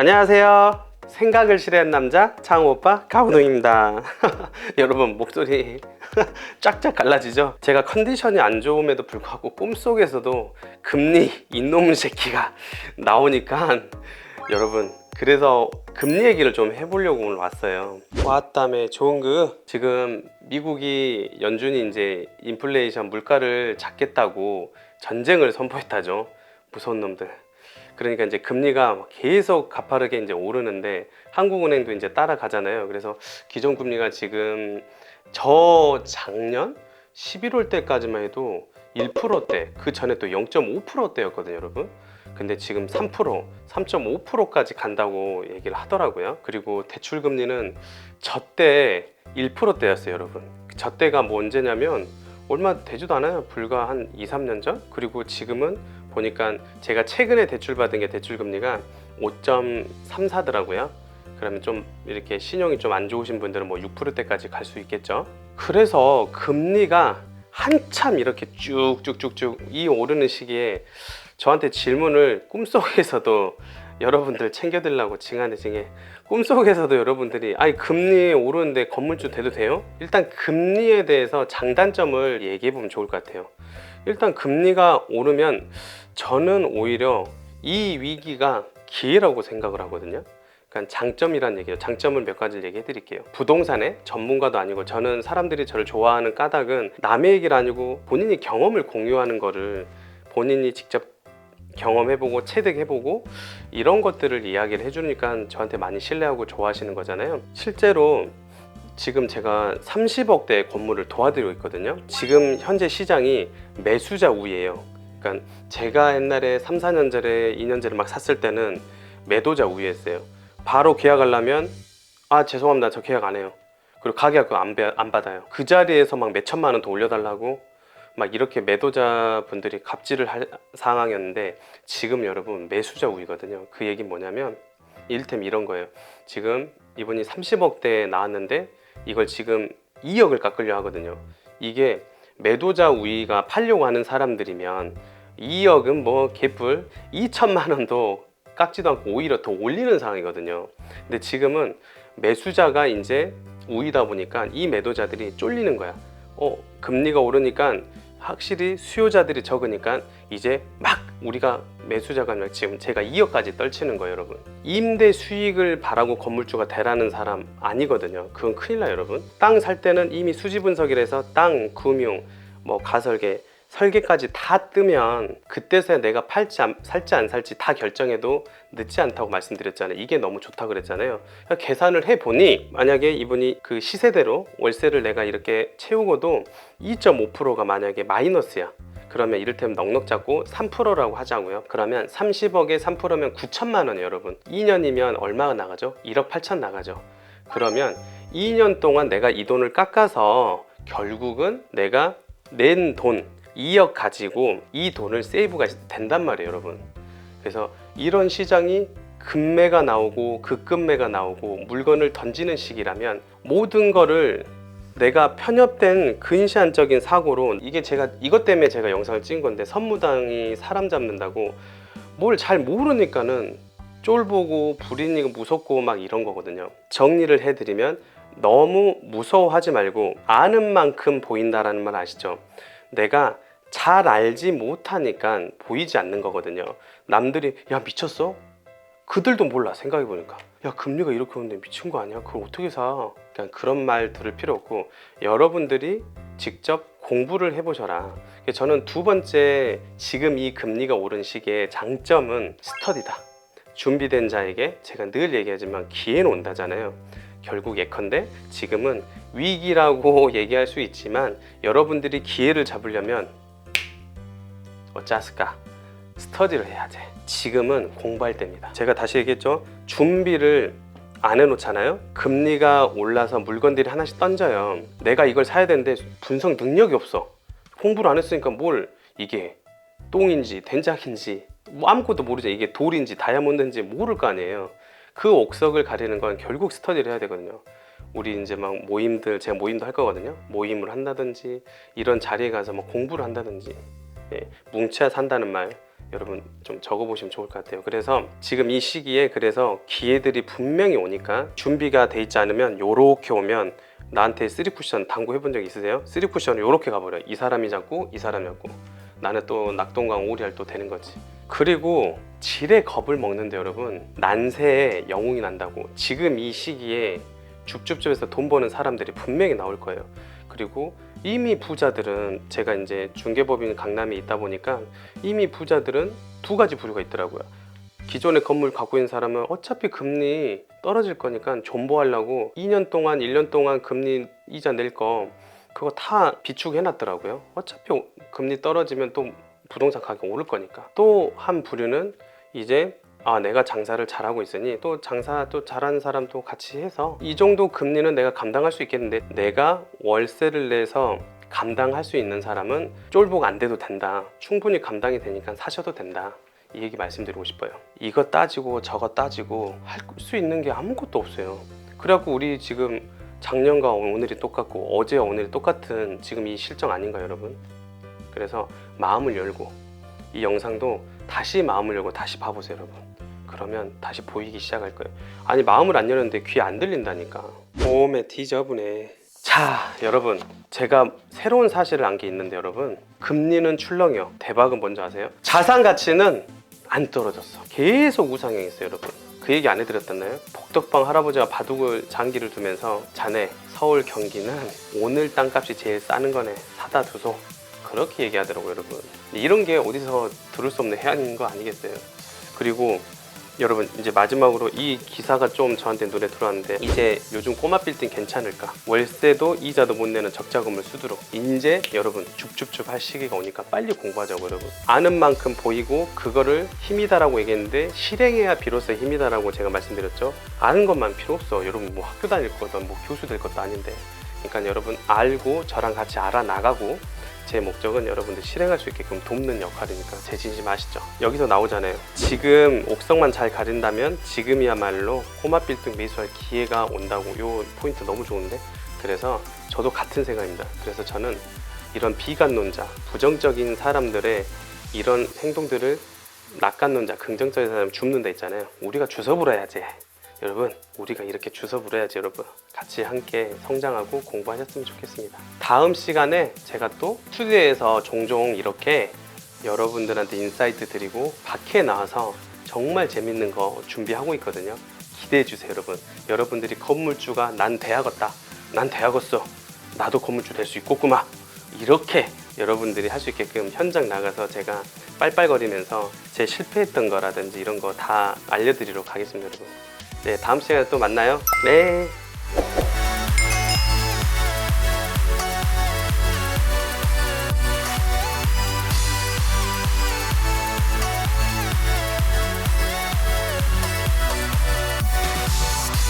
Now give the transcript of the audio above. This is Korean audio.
안녕하세요. 생각을 실현한 남자 창호 오빠 가훈웅입니다. 여러분 목소리 쫙쫙 갈라지죠? 제가 컨디션이 안 좋음에도 불구하고 꿈속에서도 금리 이놈 새끼가 나오니까 여러분 그래서 금리 얘기를 좀 해보려고 오늘 왔어요. 왔다며 좋은 그 지금 미국이 연준이 이제 인플레이션 물가를 잡겠다고 전쟁을 선포했다죠. 무서운 놈들. 그러니까 이제 금리가 막 계속 가파르게 이제 오르는데 한국은행도 이제 따라가잖아요. 그래서 기존 금리가 지금 저 작년 11월 때까지만 해도 1%대 그 전에 또 0.5%대였거든요, 여러분. 근데 지금 3%, 3.5%까지 간다고 얘기를 하더라고요. 그리고 대출 금리는 저때 1%대였어요, 여러분. 저때가 뭐 언제냐면 얼마 되지도 않아요. 불과 한 2, 3년 전. 그리고 지금은 보니까 제가 최근에 대출 받은 게 대출 금리가 5.34더라고요. 그러면 좀 이렇게 신용이 좀 안 좋으신 분들은 뭐 6%대까지 갈 수 있겠죠. 그래서 금리가 한참 이렇게 쭉쭉쭉쭉 이 오르는 시기에 저한테 질문을 꿈속에서도 여러분들 챙겨드리려고 징하네 징해 꿈속에서도 여러분들이 아니 금리 오르는데 건물주 돼도 돼요? 일단 금리에 대해서 장단점을 얘기해 보면 좋을 것 같아요. 일단 금리가 오르면 저는 오히려 이 위기가 기회라고 생각을 하거든요. 그러니까 장점이란 얘기예요. 장점을 몇 가지를 얘기해 드릴게요. 부동산의 전문가도 아니고 저는 사람들이 저를 좋아하는 까닭은 남의 얘기를 아니고 본인이 경험을 공유하는 거를 본인이 직접 경험해보고 체득해보고 이런 것들을 이야기를 해주니까 저한테 많이 신뢰하고 좋아하시는 거잖아요. 실제로 지금 제가 30억대 건물을 도와드리고 있거든요. 지금 현재 시장이 매수자 우위예요. 그러니까 제가 옛날에 3, 4년 전에 2년 전에 막 샀을 때는 매도자 우위였어요. 바로 계약하려면 아 죄송합니다 저 계약 안 해요. 그리고 가격 안, 받아요. 그 자리에서 막 몇 천만 원 더 올려달라고 막 이렇게 매도자 분들이 갑질을 할 상황이었는데 지금 여러분 매수자 우위거든요. 그 얘기 뭐냐면 일템 이런 거예요. 지금 이분이 30억대 나왔는데 이걸 지금 2억을 깎으려 하거든요. 이게 매도자 우위가 팔려고 하는 사람들이면 2억은 뭐 개뿔 2천만 원도 깎지도 않고 오히려 더 올리는 상황이거든요. 근데 지금은 매수자가 이제 우위다 보니까 이 매도자들이 쫄리는 거야. 어, 금리가 오르니까 확실히 수요자들이 적으니까 이제 막 우리가 매수자가 아니라 지금 제가 2억까지 떨치는 거예요, 여러분. 임대 수익을 바라고 건물주가 되라는 사람 아니거든요. 그건 큰일 나요, 여러분. 땅 살 때는 이미 수지 분석이라서 땅, 금융, 뭐 가설계, 설계까지 다 뜨면 그때서야 내가 팔지 안, 살지 안 살지 다 결정해도 늦지 않다고 말씀드렸잖아요. 이게 너무 좋다 그랬잖아요. 그러니까 계산을 해 보니 만약에 이분이 그 시세대로 월세를 내가 이렇게 채우고도 2.5%가 만약에 마이너스야. 그러면 이를테면 넉넉 잡고 3%라고 하자고요. 그러면 30억에 3%면 9천만 원이에요, 여러분. 2년이면 얼마가 나가죠? 1억 8천 나가죠. 그러면 2년 동안 내가 이 돈을 깎아서 결국은 내가 낸 돈 2억 가지고 이 돈을 세이브가 된단 말이에요, 여러분. 그래서 이런 시장이 급매가 나오고 급급매가 나오고 물건을 던지는 시기라면 모든 거를 내가 편협된 근시안적인 사고로 이게 제가 이것 때문에 제가 영상을 찍은 건데 선무당이 사람 잡는다고 뭘 잘 모르니까는 쫄보고 불인이고 무섭고 막 이런 거거든요. 정리를 해드리면 너무 무서워하지 말고 아는 만큼 보인다라는 말 아시죠? 내가 잘 알지 못하니까 보이지 않는 거거든요. 남들이 야 미쳤어? 그들도 몰라 생각해 보니까 야 금리가 이렇게 오는데 미친 거 아니야? 그걸 어떻게 사? 그냥 그런 말 들을 필요 없고 여러분들이 직접 공부를 해보셔라. 저는 두 번째 지금 이 금리가 오른 시기의 장점은 스터디다. 준비된 자에게 제가 늘 얘기하지만 기회는 온다잖아요. 결국 예컨대 지금은 위기라고 얘기할 수 있지만 여러분들이 기회를 잡으려면 어쩌을까 스터디를 해야 돼. 지금은 공부할 때입니다. 제가 다시 얘기했죠. 준비를 안 해놓잖아요. 금리가 올라서 물건들이 하나씩 던져요. 내가 이걸 사야 되는데 분석 능력이 없어. 공부를 안 했으니까 뭘 이게 똥인지 된장인지 뭐 아무것도 모르죠. 이게 돌인지 다이아몬드인지 모를 거 아니에요. 그 옥석을 가리는 건 결국 스터디를 해야 되거든요. 우리 이제 막 모임들 제가 모임도 할 거거든요. 모임을 한다든지 이런 자리에 가서 뭐 공부를 한다든지 예, 뭉쳐야 산다는 말 여러분 좀 적어보시면 좋을 것 같아요. 그래서 지금 이 시기에 그래서 기회들이 분명히 오니까 준비가 돼 있지 않으면 요렇게 오면 나한테 쓰리 쿠션 당구 해본 적 있으세요? 쓰리 쿠션을 요렇게 가버려. 이 사람이 잡고 이 사람이 잡고 나는 또 낙동강 오리알 또 되는 거지. 그리고 질의 겁을 먹는데 여러분 난세에 영웅이 난다고 지금 이 시기에 줍줍줍에서 돈 버는 사람들이 분명히 나올 거예요. 그리고 이미 부자들은 제가 이제 중개법인 강남에 있다 보니까 이미 부자들은 두 가지 부류가 있더라고요. 기존의 건물 갖고 있는 사람은 어차피 금리 떨어질 거니까 존버하려고 2년 동안 1년 동안 금리 이자 낼 거 그거 다 비축해 놨더라고요. 어차피 오- 금리 떨어지면 또 부동산 가격 오를 거니까. 또 한 부류는 이제 아 내가 장사를 잘하고 있으니 또 장사 또 잘하는 사람도 같이 해서 이 정도 금리는 내가 감당할 수 있겠는데 내가 월세를 내서 감당할 수 있는 사람은 쫄복 안 돼도 된다. 충분히 감당이 되니까 사셔도 된다. 이 얘기 말씀드리고 싶어요. 이거 따지고 저거 따지고 할 수 있는 게 아무것도 없어요. 그래갖고 우리 지금 작년과 오늘이 똑같고 어제와 오늘이 똑같은 지금 이 실정 아닌가 여러분? 그래서 마음을 열고 이 영상도 다시 마음을 열고 다시 봐보세요 여러분. 그러면 다시 보이기 시작할 거예요. 아니 마음을 안 열었는데 귀 안 들린다니까. 몸에 뒤져보네 자 여러분. 제가 새로운 사실을 안 게 있는데 여러분. 금리는 출렁이요 대박은 뭔지 아세요? 자산 가치는 안 떨어졌어. 계속 우상향했어요 여러분. 그 얘기 안 해드렸었나요? 복덕방 할아버지가 바둑을 장기를 두면서 자네 서울 경기는 오늘 땅값이 제일 싸는 거네. 사다 두소 그렇게 얘기하더라고요 여러분. 이런 게 어디서 들을 수 없는 해안인 거 아니겠어요? 그리고 여러분 이제 마지막으로 이 기사가 좀 저한테 눈에 들어왔는데 이제 요즘 꼬마 빌딩 괜찮을까? 월세도 이자도 못 내는 적자 건물 수두룩 이제 여러분 줍줍줍 할 시기가 오니까 빨리 공부하자고 여러분. 아는 만큼 보이고 그거를 힘이다라고 얘기했는데 실행해야 비로소 힘이다라고 제가 말씀드렸죠. 아는 것만 필요 없어. 여러분 뭐 학교 다닐 거든 뭐 교수 될 것도 아닌데. 그러니까 여러분 알고 저랑 같이 알아나가고 제 목적은 여러분들 실행할 수 있게끔 돕는 역할이니까 제 진심 아시죠? 여기서 나오잖아요. 지금 옥석만 잘 가린다면 지금이야말로 꼬마 빌딩 매수할 기회가 온다고 요 포인트 너무 좋은데 그래서 저도 같은 생각입니다. 그래서 저는 이런 비관론자, 부정적인 사람들의 이런 행동들을 낙관론자, 긍정적인 사람 줍는다 있잖아요. 우리가 주워 불어야지. 여러분, 우리가 이렇게 주워 불어야지 여러분. 같이 함께 성장하고 공부하셨으면 좋겠습니다. 다음 시간에 제가 또 스튜디오에서 종종 이렇게 여러분들한테 인사이트 드리고 밖에 나와서 정말 재밌는 거 준비하고 있거든요. 기대해 주세요, 여러분. 여러분들이 건물주가 난 대학었다. 난 대학었어. 나도 건물주 될 수 있겠구만. 이렇게 여러분들이 할 수 있게끔 현장 나가서 제가 빨빨거리면서 제 실패했던 거라든지 이런 거 다 알려드리도록 하겠습니다, 여러분. 네, 다음 시간에 또 만나요. 네.